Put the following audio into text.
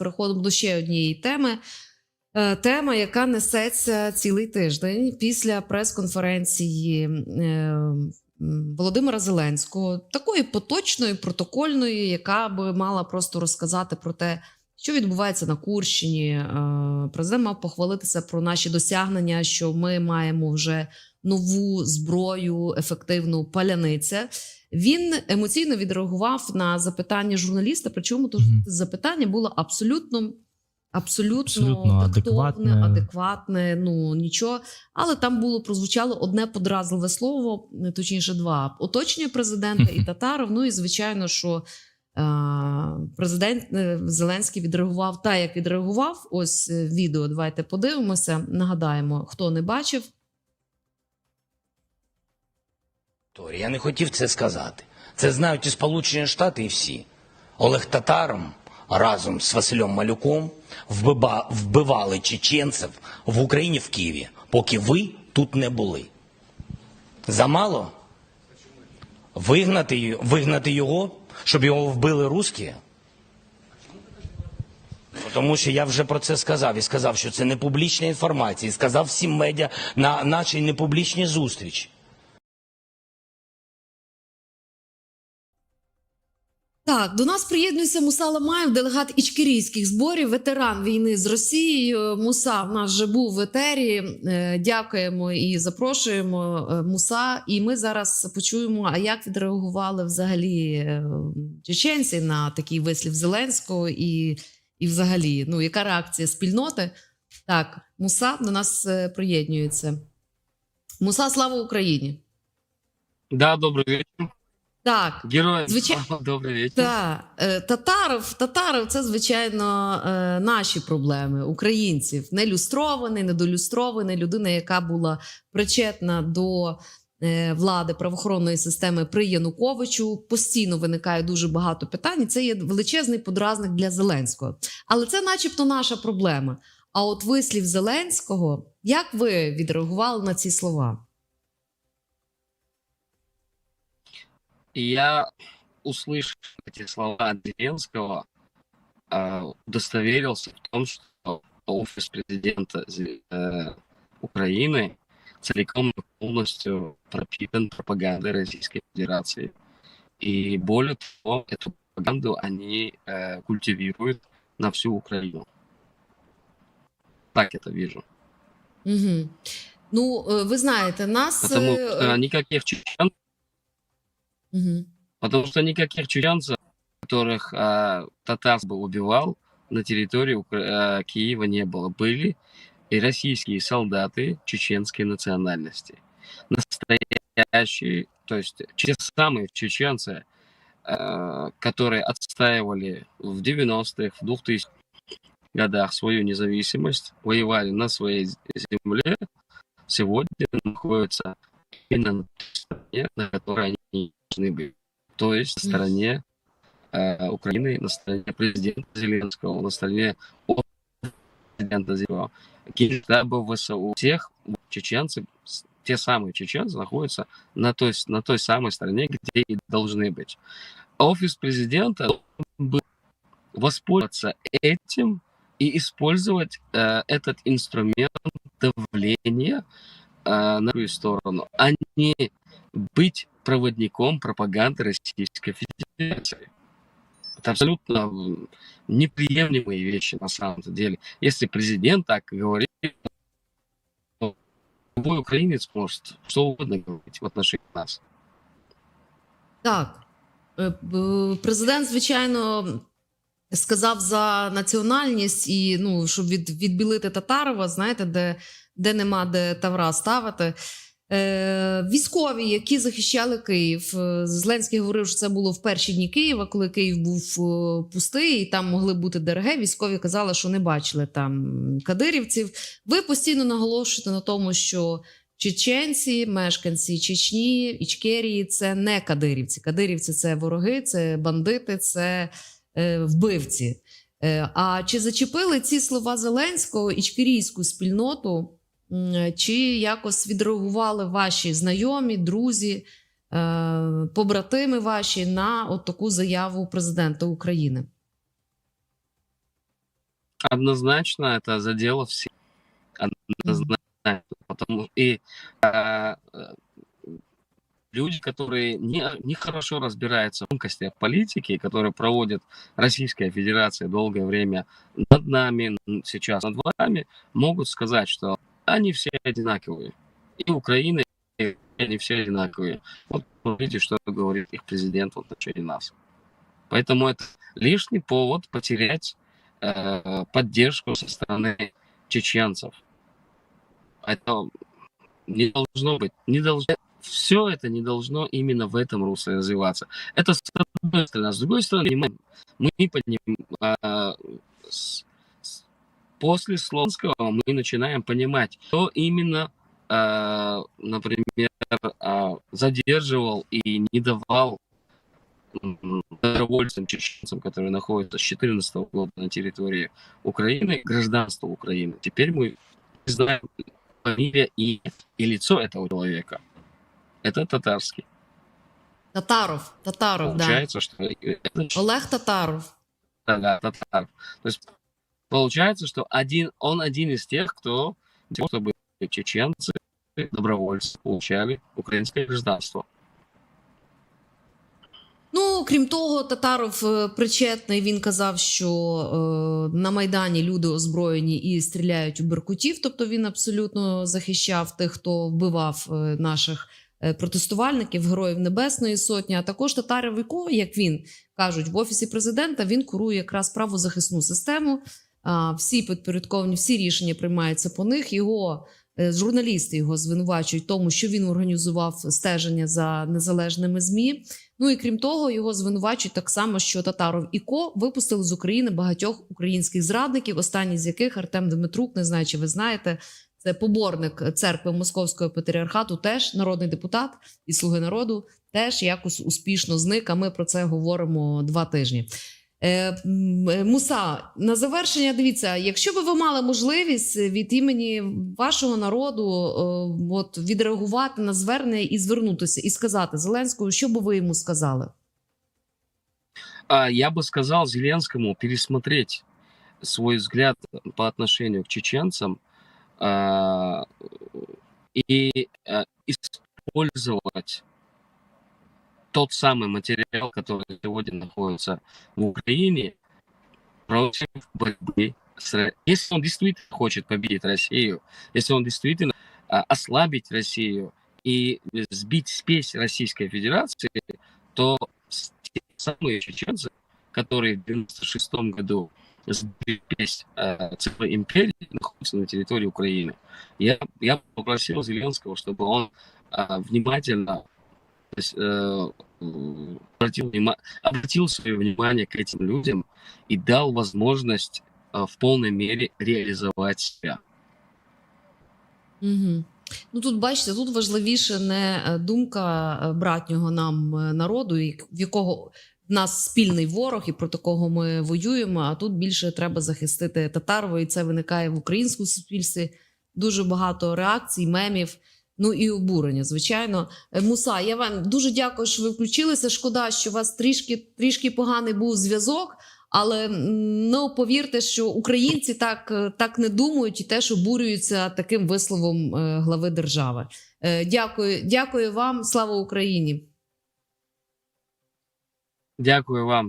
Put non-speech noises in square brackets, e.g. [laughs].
переходимо до ще однієї теми. Е, Тема, яка несеться цілий тиждень після прес-конференції е, Володимира Зеленського, такої поточної, протокольної, яка би мала просто розказати про те, що відбувається на Курщині. Е, Президент мав похвалитися про наші досягнення, що ми маємо вже нову зброю, ефективну паляниця. Він емоційно відреагував на запитання журналіста. Причому то Мгм. запитання було абсолютно. Абсолютно, Абсолютно адекватне. адекватне, ну нічого. Але там було прозвучало одне подразливе слово, точніше, два оточення президента і [laughs] татаров. Ну і звичайно, що президент е, Зеленський відреагував так, як відреагував. Ось е, відео. Давайте подивимося. Нагадаємо, хто не бачив. Я не хотів це сказати. Це знають і Сполучені Штати, і всі. Олег Татаром разом з Василем Малюком вбива- вбивали чеченців в Україні в Києві, поки ви тут не були. Замало? Вигнати, вигнати його, щоб його вбили русські? Ну, Тому що я вже про це сказав і сказав, що це не публічна інформація, і сказав всім медіа на нашій непублічній зустрічі. Так, до нас приєднується Муса Ламаєв, делегат ічкерійських зборів, ветеран війни з Росією. Муса в нас вже був в етері. Е, Дякуємо і запрошуємо е, Муса. І ми зараз почуємо, а як відреагували взагалі е, чеченці на такий вислів Зеленського, і, і взагалі, ну яка реакція спільноти? Так, Муса до нас приєднується. Муса, слава Україні! Да, добрый вечер. Так, Героям Звичай- слава, добрый вечер. Так, е, татаров, татаров це звичайно е, наші проблеми українців. Не люстрований, недолюстрований, людина, яка була причетна до е, влади правоохоронної системи при Януковичу. Постійно виникає дуже багато питань. і Це є величезний подразник для Зеленського. Але це, начебто, наша проблема. А от вислів Зеленського, як ви відреагували на ці слова? И я, услышав эти слова от Зеленского, а, удостоверился в том, что офис президента э, Украины целиком и полностью пропитан пропагандой Российской Федерации. И более того, эту пропаганду они э, культивируют на всю Украину. Так это вижу. Угу. Ну, е, ви знаєте, нас. Потому что никаких чечен Мгм. Потому что никаких чеченцев, которых а, татар бы убивал, на территории Укра- а, Киева не было. Были и российские солдаты чеченской национальности. Настоящие, то есть те самые чеченцы, а, которые отстаивали в 90-х, в 2000-х годах свою независимость, воевали на своей земле, сегодня находятся именно на той стороне, на которой они должны быть. То есть на стороне э, Украины, на стороне президента Зеленского, на стороне президента Зеленского. Генштаба ВСУ. Всех чеченцы, те самые чеченцы находятся на той, на той самой стороне, где и должны быть. Офис президента был воспользоваться этим и использовать э, этот инструмент давления э, на свою сторону, а не быть проводником пропаганды Российской Федерации. Это абсолютно м, неприемлемые вещи на самом деле. Если президент так говорит, то любой украинец может что угодно говорить в отношении нас. Так. Е, б- Президент, звичайно, сказав за національність і ну, щоб від, відбілити Татарова, знаєте, де, де нема де Тавра ставити. Е, військові, які захищали Київ. Е, Зеленський говорив, що це було в перші дні Києва, коли Київ був е, пустий, і там могли бути ДРГ. Військові казали, що не бачили там кадирівців. Ви постійно наголошуєте на тому, що чеченці, мешканці Чечні, Ічкерії це не кадирівці. Кадирівці це вороги, це бандити, це вбивці. А чи зачепили ці слова Зеленського ічкерійську спільноту? М, Чи якось відреагували ваші знайомі, друзі, е, побратими ваші на от таку заяву президента України? Однозначно это задело всех. Однозначно. Потому и а, э, люди, которые не, не хорошо разбираются в тонкостях политики, которые проводит Российская Федерация долгое время над нами, н- сейчас над вами, могут сказать, что они все одинаковые. И Украина, и они все одинаковые. Вот смотрите, что говорит их президент в отношении нас. Поэтому это лишний повод потерять э, поддержку со стороны чеченцев. Это не должно быть, не должно, все это не должно именно в этом русле развиваться. Это с одной стороны. А с другой стороны, мы, мы подним, а, после Слонского мы начинаем понимать, кто именно, а, например, а, задерживал и не давал м, добровольцам, чеченцам, которые находятся с 2014 года на территории Украины, гражданство Украины. Теперь мы знаем фамилия и, и лицо этого человека. Это татарский. Татаров, Татаров, да. Получается, что это ч- Олег Татаров. да, татар. То есть получается, что один, он один из тех, кто хотел, чтобы чеченцы, добровольцы получали украинское гражданство. Ну, крім того, Татаров е, причетний. Він казав, що е, на Майдані люди озброєні і стріляють у беркутів. Тобто він абсолютно захищав тих, хто вбивав е, наших е, протестувальників, героїв Небесної Сотні. А також Татаров, Віко, як він кажуть, в офісі президента він курує якраз правозахисну систему. Всі підпорядковані, всі рішення приймаються по них. Його е, журналісти його звинувачують тому, що він організував стеження за незалежними змі. Ну і крім того, його звинувачують так само, що Татаров і Ко випустили з України багатьох українських зрадників, останній з яких Артем Дмитрук, не знаю, чи ви знаєте, це поборник церкви Московського патріархату, теж народний депутат і слуги народу, теж якось успішно зник. А ми про це говоримо два тижні. Е, е, Муса, на завершення, дивіться, якщо би ви мали можливість від імені вашого народу е, от, відреагувати на звернення і звернутися, і сказати Зеленському, що би ви йому сказали? Я бы сказал Зеленскому пересмотреть свой взгляд по отношению к чеченцам и использовать тот самый материал, который сегодня находится в Украине, против борьбы с Ро- Если он действительно хочет победить Россию, если он действительно а, ослабить Россию и сбить спесь Российской Федерации, то те самые чеченцы, которые в 96 году сбили спесь э, целой империи, находятся на территории Украины. Я, я попросил Зеленского, чтобы он а, внимательно обратил, внима- обратил свое внимание к этим людям и дал возможность э, в полной мере реализовать себя. Угу. Ну тут бачите, тут важливіше не е, думка е, братнього нам е, народу, в якого в нас спільний ворог і проти кого ми воюємо. А тут більше треба захистити Татарова, і це виникає в українському суспільстві. Дуже багато реакцій, мемів. Ну і обурення, звичайно. Е, Муса, я вам дуже дякую, що ви включилися. Шкода, що у вас трішки трішки поганий був зв'язок. Але ну повірте, що українці так, е, так не думають і теж обурюються таким висловом е, глави держави. Дякую, дякую вам. Слава Україні! Дякую вам.